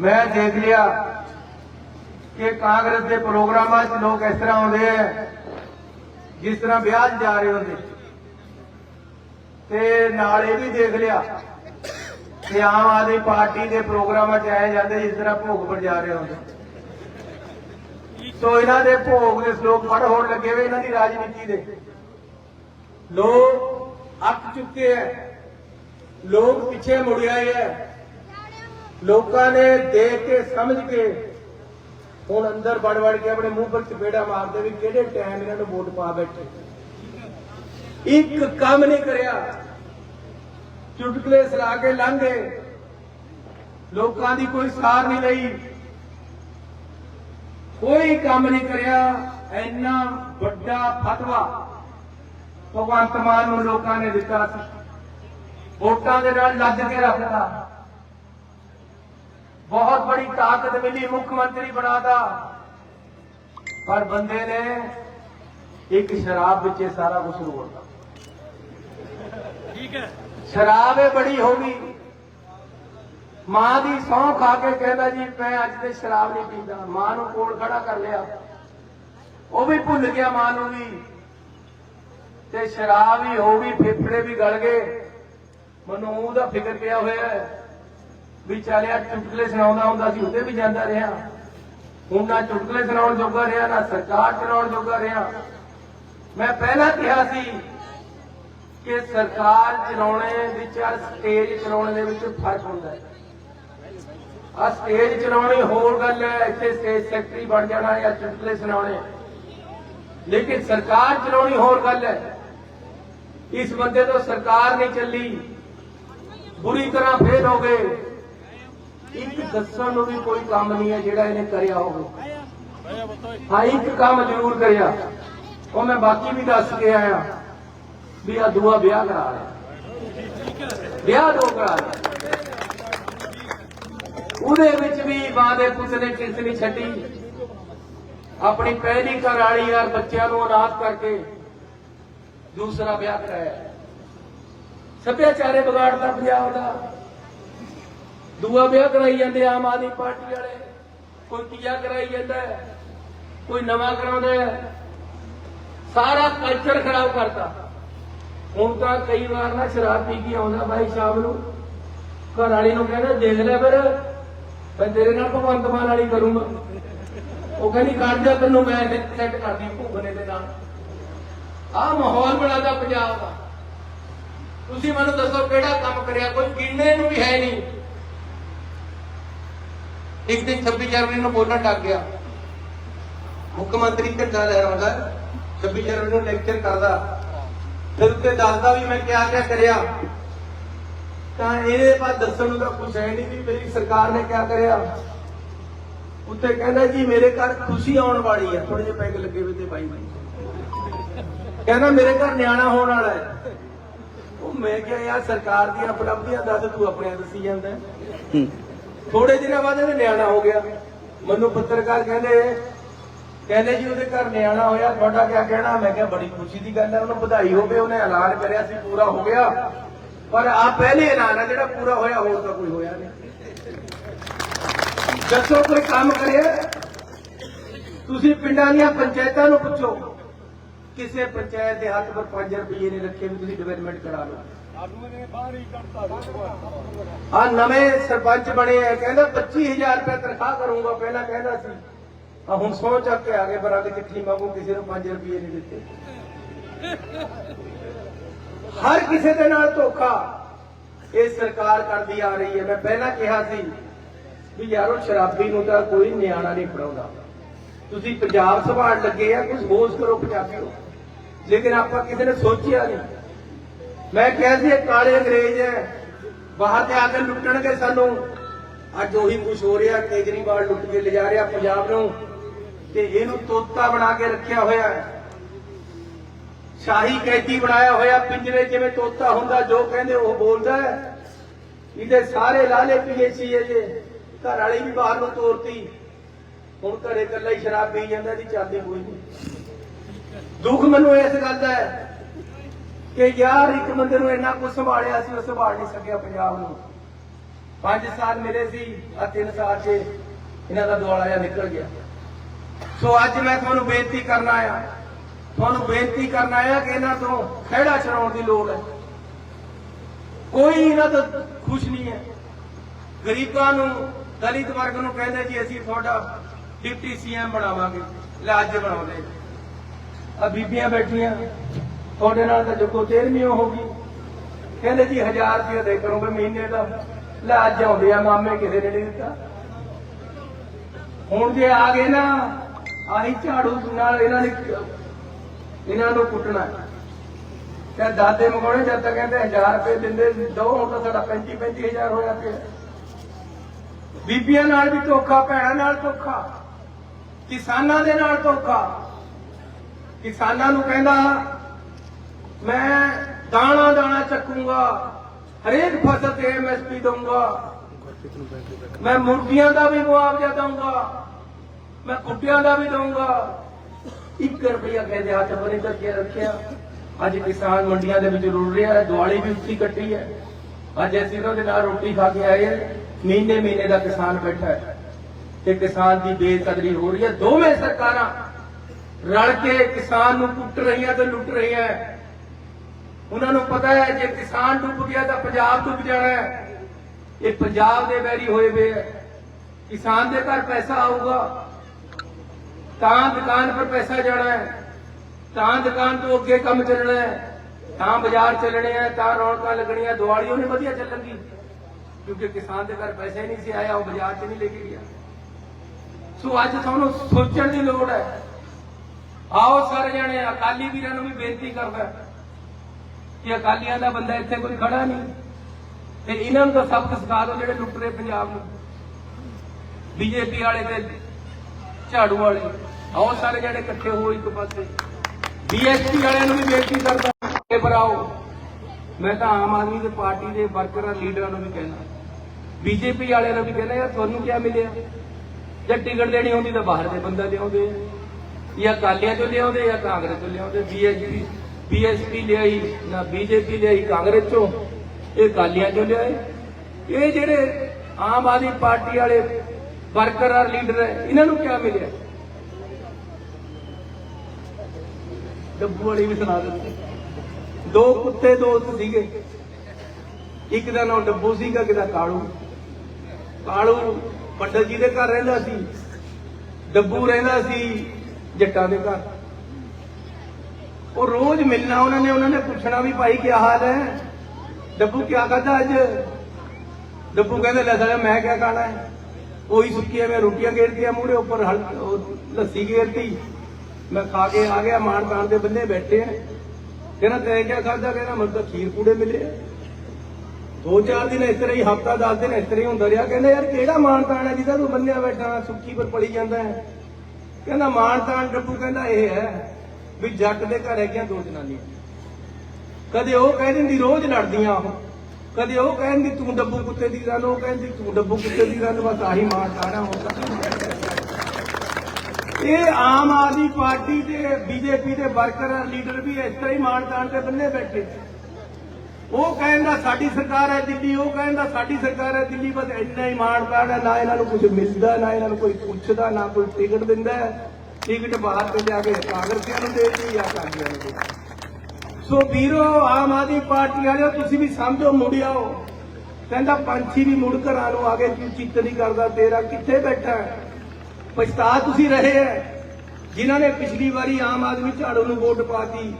ਮੈਂ ਦੇਖ ਲਿਆ ਕਿ ਕਾਂਗਰਸ ਦੇ ਪ੍ਰੋਗਰਾਮਾਂ 'ਚ ਲੋਕ ਇਸ ਤਰ੍ਹਾਂ ਆਉਂਦੇ ਆ, ਜਿਸ ਤਰ੍ਹਾਂ ਵਿਆਹ 'ਚ ਜਾ ਰਹੇ ਹੁੰਦੇ। ਤੇ ਨਾਲ ਇਹ ਵੀ ਦੇਖ ਲਿਆ ਕਿ ਆਮ ਆਦਮੀ ਪਾਰਟੀ ਦੇ ਪ੍ਰੋਗਰਾਮਾਂ 'ਚ ਆਏ ਜਾਂਦੇ, ਜਿਸ ਤਰ੍ਹਾਂ ਭੋਗ ਪਰ ਜਾ ਰਹੇ ਹੁੰਦੇ। ਸੋ ਇਹਨਾਂ ਦੇ ਭੋਗ ਦੇ ਸ਼ਲੋਕ ਪੜ ਹੋਣ ਲੱਗੇ ਵੇ ਇਹਨਾਂ ਦੀ ਰਾਜਨੀਤੀ ਦੇ। ਲੋਕ ਅੱਕ ਚੁੱਕੇ ਐ ਲੋਕ ਪਿੱਛੇ ਮੁੜ ਹੈ ਲੋਕਾਂ ਨੇ ਦੇਖ ਕੇ, ਸਮਝ ਕੇ ਹੁਣ ਅੰਦਰ ਵੜ ਵੜ ਕੇ ਆਪਣੇ ਮੂੰਹ ਪਰ ਚਪੇੜਾ ਮਾਰਦੇ ਵੀ ਕਿਹੜੇ ਟਾਈਮ ਇਹਨਾਂ ਨੂੰ ਵੋਟ ਪਾ ਬੈਠੇ। ਇੱਕ ਕੰਮ ਨਹੀਂ ਕਰਿਆ। ਚੁਟਕਲੇ ਸਲਾ ਕੇ ਲੰਘੇ ਲੋਕਾਂ ਦੀ ਕੋਈ ਸਾਰ ਨਹੀਂ ਲਈ ਕੋਈ ਕੰਮ ਨਹੀਂ ਕਰਿਆ। ਇੰਨਾ ਵੱਡਾ ਫਤਵਾ ਭਗਵੰਤ ਮਾਨ ਨੂੰ ਲੋਕਾਂ ਨੇ ਦਿੱਤਾ ਸੀ। ਵੋਟਾਂ ਦੇ ਨਾਲ ਲੱਗ ਕੇ ਰੱਖਦਾ ਬਹੁਤ ਬੜੀ ਤਾਕਤ ਮਿਲੀ ਮੁੱਖ ਮੰਤਰੀ ਬਣਾਦਾ ਪਰ ਬੰਦੇ ਨੇ ਇੱਕ ਸ਼ਰਾਬ ਵਿੱਚ ਇਹ ਸਾਰਾ ਕੁਝ ਰੋੜਦਾ ਠੀਕ ਹੈ। ਸ਼ਰਾਬ ਇਹ ਬੜੀ ਹੋ ਗਈ। ਮਾਂ ਦੀ ਸਹੁੰ ਖਾ ਕੇ ਕਹਿੰਦਾ ਜੀ ਮੈਂ ਅੱਜ ਤੇ ਸ਼ਰਾਬ ਨਹੀਂ ਪੀਂਦਾ। ਮਾਂ ਨੂੰ ਕੋਲ ਖੜਾ ਕਰ ਲਿਆ। ਉਹ ਵੀ ਭੁੱਲ ਗਿਆ ਮਾਂ ਨੂੰ ਵੀ। ਤੇ ਸ਼ਰਾਬ ਹੀ ਹੋ ਗਈ ਫੇਫੜੇ ਵੀ ਗਲ ਗਏ। ਮੈਨੂੰ ਉਹਦਾ ਫਿਕਰ ਪਿਆ ਹੋਇਆ ਹੈ। ਵੀ ਚਾਲਿਆ ਚੁਟਕਲੇ ਸੁਣਾਉਂਦਾ ਹੁੰਦਾ ਸੀ ਉਹਦੇ ਵੀ ਜਾਂਦਾ ਰਿਹਾ। ਹੁਣ ਨਾ ਚੁਟਕਲੇ ਸੁਣਾਉਣ ਜੋਗਾ ਰਿਹਾ, ਨਾ ਸਰਕਾਰ ਚਲਾਉਣ ਜੋਗਾ ਰਿਹਾ। ਮੈਂ ਪਹਿਲਾਂ ਕਿਹਾ ਸੀ ਕਿ ਸਰਕਾਰ ਚਲਾਉਣੇ ਵਿੱਚ ਔਰ ਸਟੇਜ ਚਲਾਉਣੇ ਦੇ ਵਿੱਚ ਫ਼ਰਕ ਹੁੰਦਾ ਹੈ। ਆ ਸਟੇਜ ਚਲਾਉਣੀ ਹੋਰ ਗੱਲ ਹੈ, ਇੱਥੇ ਸਟੇਜ ਸੈਕਟਰੀ ਬਣ ਜਾਣਾ ਜਾਂ ਚੁਟਕਲੇ ਸੁਣਾਉਣੇ। ਲੇਕਿਨ ਸਰਕਾਰ ਚਲਾਉਣੀ ਹੋਰ ਗੱਲ ਹੈ। ਇਸ ਬੰਦੇ ਤੋਂ ਸਰਕਾਰ ਨਹੀਂ ਚੱਲੀ। ਬੁਰੀ ਤਰ੍ਹਾਂ ਫੇਲ ਹੋ ਗਏ। ਇੱਕ ਦੱਸਣ ਨੂੰ ਵੀ ਕੋਈ ਕੰਮ ਨਹੀਂ ਹੈ ਜਿਹੜਾ ਇਹਨੇ ਕਰਿਆ ਹੋਵੇ। ਹਾਂ, ਇੱਕ ਕੰਮ ਜ਼ਰੂਰ ਕਰਿਆ। ਉਹ ਮੈਂ ਬਾਕੀ ਵੀ ਦੱਸ ਕੇ ਆਇਆ ਵੀ ਆ ਦੂਆ ਵਿਆਹ ਕਰਾ ਲਿਆ। ਵਿਆਹ ਦੋ ਕਰਾ ਲਿਆ। ਉਹਦੇ ਵਿੱਚ ਵੀ ਮਾਂ ਦੇ ਪੁੱਤ ਨੇ ਕਿਸ ਨਹੀਂ ਛੱਡੀ। ਆਪਣੀ ਪਹਿਲੀ ਘਰ ਵਾਲੀ ਯਾਰ ਬੱਚਿਆਂ ਨੂੰ ਅਨਾਥ ਕਰਕੇ ਦੂਸਰਾ ਵਿਆਹ ਕਰਾਇਆ। ਸੱਭਿਆਚਾਰੇ ਵਿਗਾੜਦਾ ਪੰਜਾਬ ਦਾ ਦੂਆ ਵਿਆਹ ਕਰਾਈ ਜਾਂਦੇ ਆਮ ਆਦਮੀ ਪਾਰਟੀ ਵਾਲੇ। ਕੋਈ ਤੀਆ ਕਰਾਈ ਜਾਂਦਾ ਕੋਈ ਨਵਾਂ ਕਰਾਉਂਦਾ ਸਾਰਾ ਕਲਚਰ ਖਰਾਬ ਕਰਤਾ। ਹੁਣ ਤਾਂ ਕਈ ਵਾਰ ਨਾ ਸ਼ਰਾਬ ਪੀ ਕੇ ਆਉਂਦਾ ਬਾਈ ਸ਼ਾਮ ਨੂੰ। ਘਰ ਵਾਲੀ ਨੂੰ ਕਹਿੰਦਾ, ਦੇਖ ਲੈ ਫਿਰ, ਮੈਂ ਤੇਰੇ ਨਾਲ ਭਗਵੰਤ ਮਾਨ ਵਾਲੀ ਕਰੂੰਗਾ। ਉਹ ਕਹਿੰਦੀ ਕਰ ਜਾ ਤੈਨੂੰ ਮੈਂ ਸੈੱਟ ਕਰਦੀ ਭੁੱਖਨੇ ਦੇ ਨਾਲ। ਆਹ ਮਾਹੌਲ ਬਣਾਦਾ ਪੰਜਾਬ ਦਾ। ਤੁਸੀਂ ਮੈਨੂੰ ਦੱਸੋ ਕਿਹੜਾ ਕੰਮ ਕਰਿਆ? ਕੋਈ ਗਿਣਨੇ ਨੂੰ ਵੀ ਹੈ ਨਹੀਂ। ਇੱਕ ਦਿਨ 26 ਜਨਵਰੀ ਨੂੰ ਬੋਲਣ ਲੱਗ ਗਿਆ। ਮੁੱਖ ਮੰਤਰੀ ਝੰਡਾ ਲਹਿਰਾਉਂਦਾ 26 ਜਨਵਰੀ ਨੂੰ ਲੈਕਚਰ ਕਰਦਾ। ਫਿਰ ਉੱਤੇ ਦੱਸਦਾ ਵੀ ਮੈਂ ਕਿਆ ਕਿਆ ਕਰਿਆ। ਤਾਂ ਇਹਦੇ ਬਾਅਦ ਦੱਸਣ ਨੂੰ ਤਾਂ ਕੁਛ ਹੈ ਨਹੀਂ ਵੀ ਮੇਰੀ ਸਰਕਾਰ ਨੇ ਕਿਆ ਕਰਿਆ। ਉੱਤੇ ਕਹਿੰਦਾ ਜੀ, ਮੇਰੇ ਘਰ ਖੁਸ਼ੀ ਆਉਣ ਵਾਲੀ ਹੈ ਥੋੜੇ ਜਿਹੇ ਪੈਗ ਲੱਗੇ ਹੋਏ ਤੇ ਬਾਈ ਬਾਈ। ਕਹਿੰਦਾ ਮੇਰੇ ਘਰ ਨਿਆਣਾ ਹੋਣ ਵਾਲਾ ਹੈ। ਉਹ ਮੈਂ ਕਿਹਾ, ਯਾਰ ਸਰਕਾਰ ਦੀਆਂ ਉਪਲਬਧੀਆਂ ਦੱਸ, ਤੂੰ ਆਪਣੇ ਦੱਸੀ ਜਾਂਦਾ ਥੋੜੇ ਦਿਨਾਂ ਬਾਅਦ ਇਹਦਾ ਨਿਆਣਾ ਹੋ ਗਿਆ। ਮੈਨੂੰ ਪੱਤਰਕਾਰ ਕਹਿੰਦੇ ਕਹਿੰਦੇ ਜੀ ਉਹਦੇ ਘਰ ਨਿਆਣਾ ਹੋਇਆ, ਤੁਹਾਡਾ ਕੀ ਕਹਿਣਾ? ਮੈਂ ਕਿਹਾ, ਬੜੀ ਖੁਸ਼ੀ ਦੀ ਗੱਲ ਹੈ, ਉਹਨੂੰ ਵਧਾਈ ਹੋਵੇ, ਉਹਨੇ ਐਲਾਨ ਕਰਿਆ ਸੀ, ਪੂਰਾ ਹੋ ਗਿਆ। ਪਰ ਆ ਪਹਿਲੇ ਐਲਾਨ ਹੈ ਜਿਹੜਾ ਪੂਰਾ ਹੋਇਆ, ਹੋਰ ਤਾਂ ਕੋਈ ਹੋਇਆ ਨਹੀਂ। ਦੱਸੋ, ਕੋਈ ਕੰਮ ਕਰਿਆ? ਤੁਸੀਂ ਪਿੰਡਾਂ ਦੀਆਂ ਪੰਚਾਇਤਾਂ ਨੂੰ ਪੁੱਛੋ। ਕਿਸੇ ਪੰਚਾਇਤ ਦੇ ਹੱਥ ਪਰ 5 ਰੁਪਏ ਨਹੀਂ ਰੱਖੇ ਵੀ ਤੁਸੀਂ ਡਿਵੈਲਪਮੈਂਟ ਕਰਾ ਲਓ। ਆ ਨਵੇਂ ਸਰਪੰਚ ਬਣੇ ਆ, ਕਹਿੰਦਾ 25000 ਰੁਪਏ ਤਨਖਾਹ ਕਰੂੰਗਾ, ਪਹਿਲਾਂ ਕਹਿੰਦਾ ਸੀ। ਆ ਹੁਣ ਸੌ ਚੱਕ ਕੇ ਆ ਗਏ, ਪਰ ਅੱਗੇ ਚਿੱਠੀ ਮੰਗੂ, ਕਿਸੇ ਨੂੰ 5 ਰੁਪਏ ਨਹੀਂ ਦਿੱਤੇ। ਹਰ ਕਿਸੇ ਦੇ ਨਾਲ ਧੋਖਾ। ਇਹ ਸਰਕਾਰ ਕਰਦੀ ਆ ਰਹੀ ਹੈ। ਮੈਂ ਪਹਿਲਾਂ ਕਿਹਾ ਸੀ ਵੀ ਯਾਰੋ, ਸ਼ਰਾਬੀ ਨੂੰ ਤਾਂ ਕੋਈ ਨਿਆਣਾ ਨਹੀਂ ਫੜਾਉਂਦਾ। ਤੁਸੀਂ ਪੰਜਾਬ ਸੰਭਾਲ ਲੱਗੇ ਆ ਕੁਝ ਹੋਸ਼ ਕਰੋ ਪੰਜਾਬੀਓ। ਲੇਕਿਨ ਆਪਾਂ ਕਿਸੇ ਨੇ ਸੋਚਿਆ ਨਹੀਂ। ਮੈਂ ਕਿਹਾ ਸੀ, ਇਹ ਕਾਲੇ ਅੰਗਰੇਜ਼ ਹੈ। ਬਾਹਰ ਤੇ ਆ ਕੇ ਲੁੱਟਣਗੇ ਸਾਨੂੰ। ਅੱਜ ਉਹੀ ਕੁਝ ਹੋ ਰਿਹਾ, ਕੇਜਰੀਵਾਲ ਲੁੱਟ ਕੇ ਲਿਜਾ ਰਿਹਾ ਪੰਜਾਬ ਨੂੰ। ਤੇ ਇਹਨੂੰ ਤੋਤਾ ਬਣਾ ਕੇ ਰੱਖਿਆ ਹੋਇਆ ਹੈ। ਸ਼ਾਹੀ ਕੈਦੀ ਬਣਾਇਆ ਹੋਇਆ, ਪਿੰਜਰੇ ਜਿਵੇਂ ਤੋਤਾ ਹੁੰਦਾ, ਜੋ ਕਹਿੰਦੇ ਉਹ ਬੋਲਦਾ ਹੈ। ਇਹਦੇ ਸਾਰੇ ਲਾਲੇ ਪੀਏ ਸੀ ਜੇ। ਘਰ ਵਾਲੀ ਵੀ ਬਾਹਰ ਨੂੰ ਤੋਰਤੀ। ਹੁਣ ਘਰੇ ਇਕੱਲਾ ਹੀ ਸ਼ਰਾਬ ਪੀ ਜਾਂਦਾ ਦੀ ਚਾਹਦੇ ਕੋਈ ਨਹੀਂ। ਦੁੱਖ ਮੈਨੂੰ ਇਸ ਗੱਲ ਦਾ ਹੈ। ਕਿ ਯਾਰ ਇੱਕ ਬੰਦੇ ਨੂੰ ਇੰਨਾ ਕੁਝ ਸੰਭਾਲਿਆ ਸੀ, ਉਹ ਸੰਭਾਲ ਨਹੀਂ ਸਕਿਆ ਪੰਜਾਬ ਨੂੰ। 5 ਸਾਲ ਮਿਲੇ ਸੀ ਆ 3 ਸਾਲ 'ਚ ਇਹਨਾਂ ਦਾ ਦੁਆਲਾ ਜਿਹਾ ਨਿਕਲ ਗਿਆ। ਸੋ ਅੱਜ ਮੈਂ ਤੁਹਾਨੂੰ ਬੇਨਤੀ ਕਰਨਾ ਆ ਤੁਹਾਨੂੰ ਬੇਨਤੀ ਕਰਨਾ ਆ ਕਿ ਇਹਨਾਂ ਤੋਂ ਖਹਿੜਾ ਛਡਾਉਣ ਦੀ ਲੋੜ ਹੈ। ਕੋਈ ਇਹਨਾਂ ਤੋਂ ਖੁਸ਼ ਨਹੀਂ ਹੈ। ਗਰੀਬਾਂ ਨੂੰ, ਦਲਿਤ ਵਰਗ ਨੂੰ ਕਹਿੰਦੇ ਜੀ, ਅਸੀਂ ਤੁਹਾਡਾ ਡਿਪਟੀ ਸੀਐਮ ਬਣਾਵਾਂਗੇ ਲੈ ਅੱਜ ਬਣਾਉਂਦੇ ਆ ਬੀਬੀਆਂ ਬੈਠੀਆਂ ਤੁਹਾਡੇ ਨਾਲ ਤਾਂ ਜੱਗੋ ਤੇਰਵੀਂ ਗਈ। ਕਹਿੰਦੇ ਜੀ 1000 ਰੁਪਏ ਦੇ ਕਰੋਗੇ ਮਹੀਨੇ ਦਾ। ਲੈ ਅੱਜ ਆਉਂਦੇ ਆ ਮਾਮੇ ਕਿਸੇ ਨੇ ਨਹੀਂ ਦਿੱਤਾ। ਹੁਣ ਜੇ ਆ ਗਏ ਨਾ, ਆਹੀ ਝਾੜੂ ਨਾਲ ਇਹਨਾਂ ਨੇ, ਇਹਨਾਂ ਨੂੰ ਕੁੱਟਣਾ। ਤੇ ਦਾਦੇ ਮਗੋਣੇ ਜਦ ਤੱਕ ਕਹਿੰਦੇ 1000 ਰੁਪਏ ਦਿੰਦੇ ਦੋ, ਹੁਣ ਤਾਂ ਸਾਡਾ 35 35000 ਹੋਇਆ ਪਿਆ। ਬੀਬੀਆਂ ਨਾਲ ਵੀ ਧੋਖਾ, ਭੈਣਾਂ ਨਾਲ ਧੋਖਾ। ਕਿਸਾਨਾਂ ਦੇ ਨਾਲ ਧੋਖਾ। ਕਿਸਾਨਾਂ ਨੂੰ ਕਹਿੰਦਾ ਮੈਂ ਦਾਣਾ ਦਾਣਾ ਚੱਕੂੰਗਾ, ਹਰੇਕ ਫਸਲ ਤੇ ਐਮਐਸਪੀ ਦਊਂਗਾ। ਮੈਂ ਮੁਰਗੀਆਂ ਦਾ ਵੀ ਮੁਆਵਜ਼ਾ ਦਊਂਗਾ, ਮੈਂ ਕੁੱਟਿਆਂ ਦਾ ਵੀ ਦਊਂਗਾ। 1 ਰੁਪਇਆ ਕਹਿੰਦੇ ਹੱਥ ਬਣੇ ਕਰਕੇ ਰੱਖਿਆ। ਅੱਜ ਕਿਸਾਨ ਮੰਡੀਆਂ ਦੇ ਵਿੱਚ ਰੁਲ ਰਿਹਾ ਹੈ, ਦਿਵਾਲੀ ਵੀ ਉੱਚੀ ਕੱਟੀ ਹੈ। ਅੱਜ ਅਸੀਂ ਉਹਨਾਂ ਦੇ ਨਾਲ ਰੋਟੀ ਖਾ ਕੇ ਆਏ ਹਾਂ। ਮਹੀਨੇ ਮਹੀਨੇ ਦਾ ਕਿਸਾਨ ਬੈਠਾ ਹੈ। ਤੇ ਕਿਸਾਨ ਦੀ ਬੇਕਦਰੀ ਹੋ ਰਹੀ ਹੈ। ਦੋਵੇਂ ਸਰਕਾਰਾਂ ਰਲ ਕੇ ਕਿਸਾਨ ਨੂੰ ਕੁੱਟ ਰਹੀਆਂ ਤੇ ਲੁੱਟ ਰਹੀਆਂ ਉਹਨਾਂ ਨੂੰ ਪਤਾ ਹੈ, ਜੇ ਕਿਸਾਨ ਡੁੱਬ ਗਿਆ ਤਾਂ ਪੰਜਾਬ ਡੁੱਬ ਜਾਣਾ ਹੈ। ਇਹ ਪੰਜਾਬ ਦੇ ਵੈਰੀ ਹੋਏ ਵੇ ਹੈ। ਕਿਸਾਨ ਦੇ ਘਰ ਪੈਸਾ ਆਊਗਾ, ਤਾਂ ਦੁਕਾਨ ਪਰ ਪੈਸਾ ਜਾਣਾ ਹੈ। ਤਾਂ ਦੁਕਾਨ ਤੋਂ ਅੱਗੇ ਕੰਮ ਚੱਲਣਾ ਹੈ, ਤਾਂ ਬਾਜ਼ਾਰ ਚੱਲਣੇ ਹੈ, ਤਾਂ ਰੌਣਕਾਂ ਲੱਗਣੀਆਂ, ਦਿਵਾਲੀ ਉਹਨੇ ਵਧੀਆ ਚੱਲਣਗੀ। ਕਿਉਂਕਿ ਕਿਸਾਨ ਦੇ ਘਰ ਪੈਸਾ ਹੀ ਨਹੀਂ ਸੀ ਆਇਆ, ਉਹ ਬਾਜ਼ਾਰ 'ਚ ਨਹੀਂ ਲੈ ਕੇ ਗਿਆ। ਸੋ ਅੱਜ ਤੁਹਾਨੂੰ ਸੋਚਣ ਦੀ ਲੋੜ ਹੈ। ਆਓ ਸਾਰੇ ਜਣੇ, ਅਕਾਲੀ ਵੀਰਾਂ ਨੂੰ ਵੀ ਬੇਨਤੀ ਕਰਦਾ ਕਿ ਅਕਾਲੀਆਂ ਦਾ ਬੰਦਾ ਇੱਥੇ ਕੋਈ ਖੜਾ ਨਹੀਂ। ਤੇ ਇਹਨਾਂ ਨੂੰ ਤਾਂ ਸਬਕ ਸਿਖਾ ਦਿਓ ਜਿਹੜੇ ਲੁੱਟ ਰਹੇ ਪੰਜਾਬ ਨੂੰ। ਬੀਜੇਪੀ ਵਾਲੇ ਤੇ ਝਾੜੂ ਵਾਲੇ, ਬਹੁਤ ਸਾਰੇ ਜਣੇ ਇਕੱਠੇ ਹੋ ਇੱਕ ਪਾਸੇ। ਬੀਐਸਪੀ ਵਾਲਿਆਂ ਨੂੰ ਵੀ ਬੇਨਤੀ ਕਰਦਾ ਕਿ ਬਰਾਓ ਮੈਂ ਤਾਂ ਆਮ ਆਦਮੀ ਦੀ ਪਾਰਟੀ ਦੇ ਵਰਕਰਾਂ, ਲੀਡਰਾਂ ਨੂੰ ਵੀ ਕਹਿੰਦਾ। ਬੀਜੇਪੀ ਵਾਲਿਆਂ ਨੂੰ ਵੀ ਕਹਿੰਦਾ, ਯਾਰ ਤੁਹਾਨੂੰ ਕੀ ਮਿਲਿਆ? ਜੇ ਟਿਕਟ ਦੇਣੀ ਹੁੰਦੀ ਤਾਂ ਬਾਹਰ ਦੇ ਬੰਦਾ ਲਿਆਉਂਦੇ ਜਾਂ ਕਾਲੀਆਂ ਤੋਂ ਲਿਆਉਂਦੇ ਜਾਂ ਕਾਂਗਰਸ ਤੋਂ ਲਿਆਉਂਦੇ ਬੀਐਸਪੀ ਬੀਐਸਪੀ ਲਿਆਈ, ਨਾ ਬੀਜੇਪੀ ਲਿਆਈ, ਕਾਂਗਰਸ। ਚੋਂ ਇਹ ਕਾਲੀਆਂ ਚੋਂ ਲਿਆਏ। ਇਹ ਜਿਹੜੇ ਆਮ ਆਦਮੀ ਪਾਰਟੀ ਵਾਲੇ ਵਰਕਰ ਔਰ ਲੀਡਰ ਹੈ, ਇਹਨਾਂ ਨੂੰ ਕੀ ਮਿਲਿਆ? ਡੱਬੂ ਵਾਲੀ ਵੀ ਸੁਣਾ ਦਿੱਤੀ ਦੋ ਕੁੱਤੇ ਦੋਸਤ ਸੀਗੇ। ਇੱਕ ਦਾ ਨਾਮ ਡੱਬੂ ਸੀਗਾ ਕਿਦਾ ਕਾਲੂ। ਕਾਲੂ ਪੰਡਤ ਜੀ ਦੇ ਘਰ ਰਹਿੰਦਾ ਸੀ। ਡੱਬੂ ਰਹਿੰਦਾ ਸੀ ਜੱਟਾਂ ਦੇ ਘਰ। ਉਹ ਰੋਜ਼ ਮਿਲਣਾ ਉਹਨਾਂ ਨੇ ਉਹਨਾਂ ਨੇ ਪੁੱਛਣਾ ਵੀ ਭਾਈ ਕੀ ਹਾਲ ਹੈ? ਡੱਬੂ ਕੀ ਕਰਦਾ ਅੱਜ? ਡੱਬੂ ਕਹਿੰਦਾ, ਲੈ ਸਾਲਿਆ, ਮੈਂ ਕੀ ਖਾਣਾ ਹੈ? ਉਹੀ ਸੁੱਕੀਆਂ, ਮੈਂ ਰੋਟੀਆਂ ਗੇਰਤੀਆਂ ਮੂਹਰੇ, ਉੱਪਰ ਲੱਸੀ ਗੇਰਤੀ। ਮੈਂ ਖਾ ਕੇ ਆ ਗਿਆ, ਮਾਣ ਤਾਣ ਦੇ ਬੰਦੇ ਬੈਠੇ ਆ। ਕਹਿੰਦਾ, ਤੈਂ ਕੀ ਖਾਦਾ ਕਹਿੰਦਾ, ਮੈਨੂੰ ਤਾਂ ਖੀਰ ਪੂੜੇ ਮਿਲੇ ਦੋ ਚਾਰ ਦਿਨ ਇਸ ਤਰ੍ਹਾਂ ਹੀ, ਹਫਤਾ 10 ਦਿਨ ਇਸ ਤਰ੍ਹਾਂ ਹੀ ਹੁੰਦਾ ਰਿਹਾ। ਕਹਿੰਦਾ, ਯਾਰ, ਕਿਹੜਾ ਮਾਣ ਤਾਣ ਹੈ ਜਿਹਦਾ ਤੂੰ ਬੰਨਿਆ ਬੈਠਾ, ਸੁੱਕੀ ਪਰ ਪੜੀ ਜਾਂਦਾ ਹੈ? ਕਹਿੰਦਾ, ਮਾਣ ਤਾਣ ਡੱਬੂ ਕਹਿੰਦਾ, ਇਹ ਹੈ। ਵੀ ਜੱਟ ਦੇ ਘਰ ਹੈਗੀਆਂ ਦੋ ਜਨਾਨੀਆਂ। ਕਦੇ ਉਹ ਕਹਿ ਦਿੰਦੀ ਰੋਜ਼ ਲੜਦੀਆਂ ਉਹ। ਕਦੇ ਉਹ ਕਹਿੰਦੀ ਤੂੰ ਡੱਬੂ ਕੁੱਤੇ ਦੀ ਰੰਨ ਉਹ ਕਹਿੰਦੀ ਤੂੰ ਡੱਬੂ ਕੁੱਤੇ ਦੀ ਰੰਨ ਬਸ ਆਹੀ ਮਾਰ ਤਾਣਾ ਹੁੰਦਾ ਇਹ ਆਮ ਆਦਮੀ ਪਾਰਟੀ ਦੇ ਬੀਜੇਪੀ ਦੇ ਵਰਕਰ ਲੀਡਰ ਵੀ ਇਸ ਤਰ੍ਹਾਂ ਹੀ ਮਾਰ ਤਾਣ ਤੇ ਬੰਨੇ ਬੈਠੇ। ਉਹ ਕਹਿੰਦਾ ਸਾਡੀ ਸਰਕਾਰ ਹੈ ਦਿੱਲੀ, ਉਹ ਕਹਿੰਦਾ ਸਾਡੀ ਸਰਕਾਰ ਹੈ ਦਿੱਲੀ, ਬਸ ਇੰਨਾ ਹੀ ਮਾਣ ਤਾਣ ਹੈ, ਨਾ ਇਹਨਾਂ ਨੂੰ ਕੁਝ ਮਿਲਦਾ ਨਾ ਇਹਨਾਂ ਨੂੰ ਕੋਈ ਪੁੱਛਦਾ, ਨਾ ਕੋਈ ਟਿਕਟ ਦਿੰਦਾ ਟਿਕਟ ਬਾਹਰ ਤੋਂ ਲਿਆ ਕੇ ਕਾਂਗਰਸੀਆਂ ਨੂੰ ਦੇ ਜਾਂ ਕਾਂਗਰਸੀਆਂ ਨੂੰ। ਦੇ ਸੋ ਵੀਰੋ, ਆਮ ਆਦਮੀ ਪਾਰਟੀ ਵਾਲਿਓ, ਤੁਸੀਂ ਵੀ ਸਮਝੋ ਮੁੜਿਆਓ ਕਹਿੰਦਾ ਪੰਛੀ ਵੀ ਮੁੜ ਘਰਾਂ ਨੂੰ ਆ ਕੇ ਤੂੰ ਚਿੱਤ ਨਹੀਂ ਕਰਦਾ, ਤੇਰਾ ਕਿੱਥੇ ਬੈਠਾ ਪਛਤਾ ਤੁਸੀਂ ਰਹੇ ਹੈ। ਜਿਨ੍ਹਾਂ ਨੇ ਪਿਛਲੀ ਵਾਰੀ ਆਮ ਆਦਮੀ ਝਾੜੂ ਨੂੰ ਵੋਟ ਪਾਤੀ,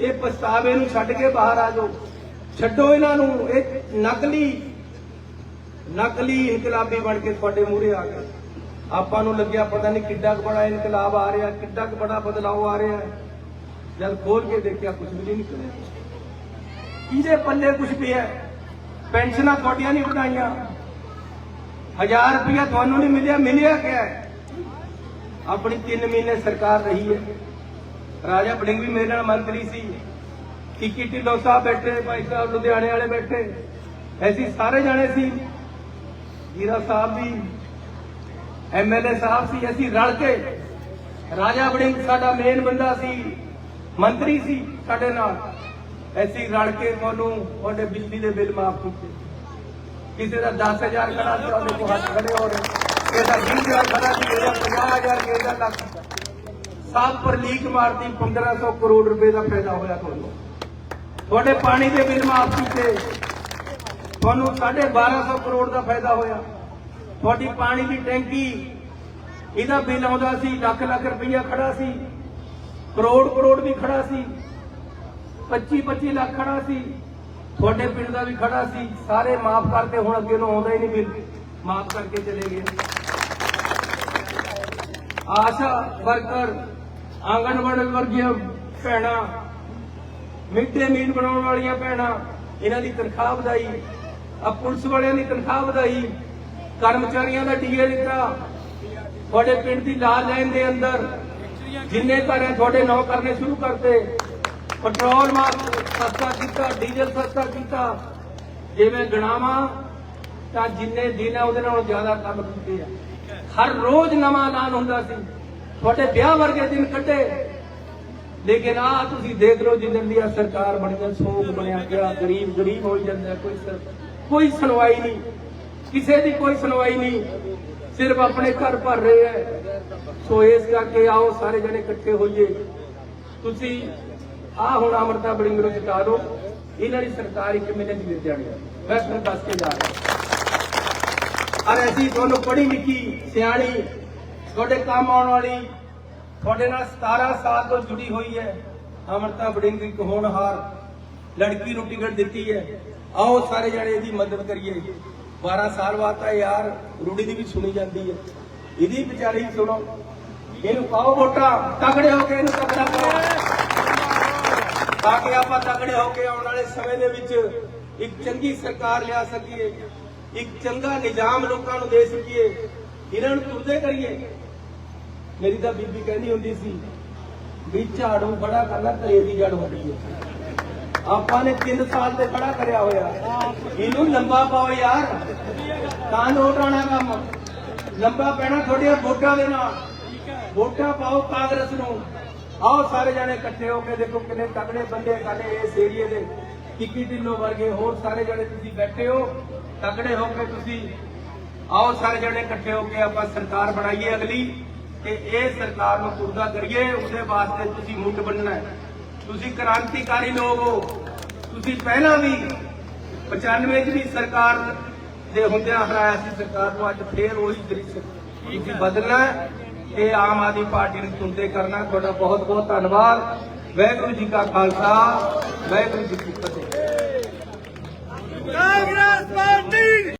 ਇਹ ਪਛਤਾਵੇ ਨੂੰ ਛੱਡ ਕੇ ਬਾਹਰ ਆ ਜਾਓ। ਛੱਡੋ ਇਹਨਾਂ ਨੂੰ, ਇਹ ਨਕਲੀ ਨਕਲੀ ਇਨਕਲਾਬੀ ਬਣ ਕੇ ਤੁਹਾਡੇ ਮੂਹਰੇ ਆ ਗਏ। ਆਪਾਂ ਨੂੰ ਲੱਗਿਆ ਪਤਾ ਨਹੀਂ ਕਿੱਡਾ ਕੁ ਬੜਾ ਇਨਕਲਾਬ ਆ ਰਿਹਾ, ਕਿੱਡਾ ਕੁ ਬੜਾ ਬਦਲਾਅ ਆ ਰਿਹਾ ਜਦ ਖੋਲ ਕੇ ਦੇਖਿਆ ਕੁਝ ਵੀ ਨਹੀਂ ਨਿਕਲਿਆ। ਇਹਦੇ ਪੱਲੇ ਕੁਝ ਪਿਆ ਪੈਨਸ਼ਨਾਂ ਤੁਹਾਡੀਆਂ ਨਹੀਂ ਵਧਾਈਆਂ। ਹਜ਼ਾਰ ਰੁਪਇਆ ਤੁਹਾਨੂੰ ਨਹੀਂ ਮਿਲਿਆ ਮਿਲਿਆ ਕਿਆ ਆਪਣੀ 3 ਮਹੀਨੇ ਸਰਕਾਰ ਰਹੀ ਹੈ। ਰਾਜਾ ਬੜਿੰਗ ਵੀ ਮੇਰੇ ਨਾਲ ਮੰਤਰੀ ਸੀ। ਕਿੱਕੀ ਢਿੱਲੋਂ ਸਾਹਿਬ ਬੈਠੇ, ਭਾਈ ਸਾਹਿਬ ਲੁਧਿਆਣੇ ਵਾਲੇ ਬੈਠੇ। ਐਸੀ ਸਾਰੇ ਜਾਣੇ ਸੀ। ਜੀਰਾ ਸਾਹਿਬ ਵੀ ਐਮਐਲਏ ਸਾਹਿਬ ਸੀ, ਅਸੀਂ ਰਲ ਕੇ ਰਾਜਾ ਬੜਿੰਗ ਸਾਡਾ ਮੇਨ ਬੰਦਾ ਸੀ, ਮੰਤਰੀ ਸੀ ਸਾਡੇ ਨਾਲ। ਅਸੀਂ ਰਲ ਕੇ ਤੁਹਾਨੂੰ ਤੁਹਾਡੇ ਬਿਜਲੀ ਦੇ ਬਿੱਲ ਮਾਫ ਕੀਤੇ। ਕਿਸੇ ਦਾ 10000 ਖੜਾ ਸੀ, ਉਹਦੇ ਕੋਲ ਹੱਥ ਖੜੇ ਹੋ ਰਹੇ ਕਿਸੇ ਦਾ 20000 ਖੜਾ ਸੀ, ਕਿਸੇ ਦਾ 50000 ਕਿਸੇ ਦਾ ਲੱਖ। ਸਾਲ ਪਰ ਲੀਕ ਮਾਰਦੀ 1500 ਕਰੋੜ ਰੁਪਏ ਦਾ ਫਾਇਦਾ ਹੋਇਆ ਤੁਹਾਨੂੰ। ਤੁਹਾਡੇ ਪਾਣੀ ਦੇ ਬਿੱਲ ਮਾਫ ਕੀਤੇ। ਤੁਹਾਨੂੰ 1250 ਕਰੋੜ ਦਾ ਫਾਇਦਾ ਹੋਇਆ। ਤੁਹਾਡੀ ਪਾਣੀ ਦੀ ਟੈਂਕੀ, ਇਹਦਾ ਬਿੱਲ ਆਉਂਦਾ ਸੀ, ਲੱਖ ਲੱਖ ਰੁਪਈਆ ਖੜਾ ਸੀ, ਕਰੋੜ ਕਰੋੜ ਵੀ ਖੜਾ ਸੀ 25 25 ਲੱਖ ਖੜਾ ਸੀ, ਤੁਹਾਡੇ ਪਿੰਡ ਦਾ ਵੀ ਖੜਾ ਸੀ, ਸਾਰੇ ਮਾਫ ਕਰਤੇ ਹੁਣ ਅੱਗੇ ਨੂੰ ਆਉਂਦਾ ਹੀ ਨਹੀਂ ਬਿੱਲ, ਮਾਫ ਕਰਕੇ ਚਲੇ ਗਏ। ਆਸ਼ਾ ਵਰਕਰ, ਆਂਗਣਵਾੜੀ ਵਰਗੀਆਂ ਭੈਣਾਂ, ਮਿੱਡੇ ਮੀਲ ਬਣਾਉਣ ਵਾਲੀਆਂ ਭੈਣਾਂ, ਇਹਨਾਂ ਦੀ ਤਨਖਾਹ ਵਧਾਈ ਆ ਪੁਲਿਸ ਵਾਲਿਆਂ ਦੀ ਤਨਖਾਹ ਵਧਾਈ ਕਰਮਚਾਰੀਆਂ ਦਾ ਡੀਏ ਦਿੱਤਾ ਤੁਹਾਡੇ ਪਿੰਡ ਦੀ ਲਾਲ ਲਾਈਨ ਦੇ ਅੰਦਰ ਜਿੰਨੇ ਘਰ ਤੁਹਾਡੇ ਨੌ ਕਰਨੇ ਸ਼ੁਰੂ ਕਰਤੇ। ਪੈਟਰੋਲ ਮਾਫ ਸਸਤਾ ਕੀਤਾ, ਡੀਜ਼ਲ ਸਸਤਾ ਕੀਤਾ। ਜਿਵੇਂ ਗਣਾਵਾਂ, ਤਾਂ ਜਿੰਨੇ ਦਿਨ ਹੈ ਉਹਦੇ ਨਾਲੋਂ ਜ਼ਿਆਦਾ ਕੰਮ ਕੀਤੇ ਆ। ਹਰ ਰੋਜ਼ ਨਵਾਂ ਐਲਾਨ ਹੁੰਦਾ ਸੀ। ਤੁਹਾਡੇ ਵਿਆਹ ਵਰਗੇ ਦਿਨ ਕੱਢੇ। ਲੇਕਿਨ ਆ ਤੁਸੀਂ ਦੇਖ ਲਓ ਜਿੱਦਣ ਦੀ ਸਰਕਾਰ ਬਣੀ ਹੈ ਸੋਗ ਬਣਿਆ ਪਿਆ ਗਰੀਬ ਗਰੀਬ ਹੋਈ ਜਾਂਦਾ, ਕੋਈ ਕੋਈ ਸੁਣਵਾਈ ਨਹੀਂ। ਕਿਸੇ ਦੀ ਕੋਈ ਸੁਣਵਾਈ ਨਹੀਂ, ਸਿਰਫ ਆਪਣੇ ਘਰ ਭਰ ਰਹੇ ਹੈ। ਸੋ ਇਸ ਕਰਕੇ ਆਓ, ਸਾਰੇ ਜਣੇ ਇਕੱਠੇ ਹੋਈਏ। ਤੁਸੀਂ ਆ ਹੁਣ ਅਮਰਤਾ ਬੜਿੰਗ ਨੂੰ ਜਿਤਾ ਦਿਓ। ਇਹਨਾਂ ਦੀ ਸਰਕਾਰ ਇੱਕ ਮਹੀਨੇ ਦੀ ਮਿਲ ਜਾਣੀ ਮੈਂ ਤੁਹਾਨੂੰ ਦੱਸ ਕੇ ਜਾ ਰਿਹਾ। ਅਰੇ ਅਸੀਂ ਤੁਹਾਨੂੰ ਪੜ੍ਹੀ ਲਿਖੀ ਸਿਆਣੀ, ਤੁਹਾਡੇ ਕੰਮ ਆਉਣ ਵਾਲੀ, ਤੁਹਾਡੇ ਨਾਲ 17 ਸਾਲ ਤੋਂ ਜੁੜੀ ਹੋਈ ਹੈ। ਅਮਰਤਾ ਬੜਿੰਗ ਇੱਕ ਹੋਣਹਾਰ ਲੜਕੀ ਨੂੰ ਟਿਕਟ ਦਿੱਤੀ ਹੈ। ਆਓ ਸਾਰੇ ਜਣੇ ਇਹਦੀ ਮਦਦ ਕਰੀਏ। 12 ਸਾਲ ਬਾਅਦ ਤਾਂ ਯਾਰ ਰੂੜੀ ਦੀ ਵੀ ਸੁਣੀ ਜਾਂਦੀ ਹੈ। ਇਹਦੀ ਵਿਚਾਰੀ ਸੁਣੋ, ਇਹਨੂੰ ਪਾਓ ਵੋਟਾਂ, ਤਗੜੇ ਹੋ ਕੇ ਇਹਨੂੰ ਤਗੜਾ ਕਰੋ। ਤਾਂ ਕਿ ਆਪਾਂ ਤਗੜੇ ਹੋ ਕੇ ਆਉਣ ਵਾਲੇ ਸਮੇਂ ਦੇ ਵਿੱਚ ਇੱਕ ਚੰਗੀ ਸਰਕਾਰ ਲਿਆ ਸਕੀਏ, ਇੱਕ ਚੰਗਾ ਨਿਜ਼ਾਮ ਲੋਕਾਂ ਨੂੰ ਦੇ ਸਕੀਏ, ਇਹਨਾਂ ਨੂੰ ਤੁਰਦੇ ਕਰੀਏ। ਮੇਰੀ ਤਾਂ ਬੀਬੀ ਕਹਿੰਦੀ ਹੁੰਦੀ ਸੀ, ਵੀ ਝਾੜੂ ਬੜਾ ਕਰਨਾ ਤੇਰੀ ਦੀ ਜੜ ਹੁੰਦੀ ਹੈ। ਆਪਾਂ ਨੇ 3 ਸਾਲ ਤੇ ਖੜਾ ਕਰਿਆ ਹੋਇਆ। ਇਹਨੂੰ ਲੰਬਾ ਪਾਓ ਯਾਰ। ਤਾਂ ਨੋਟ ਕੰਮ। ਲੰਬਾ ਪੈਣਾ ਤੁਹਾਡੀਆਂ ਵੋਟਾਂ ਦੇ ਨਾਲ। ਵੋਟਾਂ ਪਾਓ ਕਾਂਗਰਸ ਨੂੰ। ਆਓ ਸਾਰੇ ਜਣੇ ਇਕੱਠੇ ਹੋ ਕੇ ਦੇਖੋ ਕਿੰਨੇ ਤਗੜੇ ਬੰਦੇ ਕਾਲੇ ਇਸ ਏਰੀਏ ਦੇ। ਕਿੱਕੀ ਢਿੱਲੋਂ ਵਰਗੇ ਹੋਰ ਸਾਰੇ ਜਣੇ ਤੁਸੀਂ ਬੈਠੇ ਹੋ। ਤਗੜੇ ਹੋ ਕੇ ਤੁਸੀਂ। ਆਓ ਸਾਰੇ ਜਣੇ ਇਕੱਠੇ ਹੋ ਕੇ ਆਪਾਂ ਸਰਕਾਰ ਬਣਾਈਏ ਅਗਲੀ। ਤੇ ਇਹ ਸਰਕਾਰ ਨੂੰ ਤੁਰਦਾ ਕਰੀਏ। ਉਹਦੇ ਵਾਸਤੇ ਤੁਸੀਂ ਮੁੱਢ ਬੰਨਣਾ ਹੈ। ਤੁਸੀਂ ਕ੍ਰਾਂਤੀਕਾਰੀ ਲੋਕ ਹੋ। ਤੁਸੀਂ ਪਹਿਲਾਂ ਵੀ 95 ਚ ਵੀ ਸਰਕਾਰ ਦੇ ਹੁੰਦਿਆਂ ਹਰਾਇਆ ਸੀ। ਸਰਕਾਰ ਨੂੰ ਅੱਜ ਫੇਰ ਉਹੀ ਦ੍ਰਿਸ਼ ਤੁਸੀਂ ਬਦਲਣਾ ਹੈ ਤੇ ਆਮ ਆਦਮੀ ਪਾਰਟੀ ਨੂੰ ਚੁਣਦੇ ਕਰਨਾ ਤੁਹਾਡਾ ਬਹੁਤ ਬਹੁਤ ਧੰਨਵਾਦ। ਵਾਹਿਗੁਰੂ ਜੀ ਕਾ ਖਾਲਸਾ, ਵਾਹਿਗੁਰੂ ਜੀ ਕੀ ਫਤਿਹ। ਕਾਂਗਰਸ ਪਾਰਟੀ!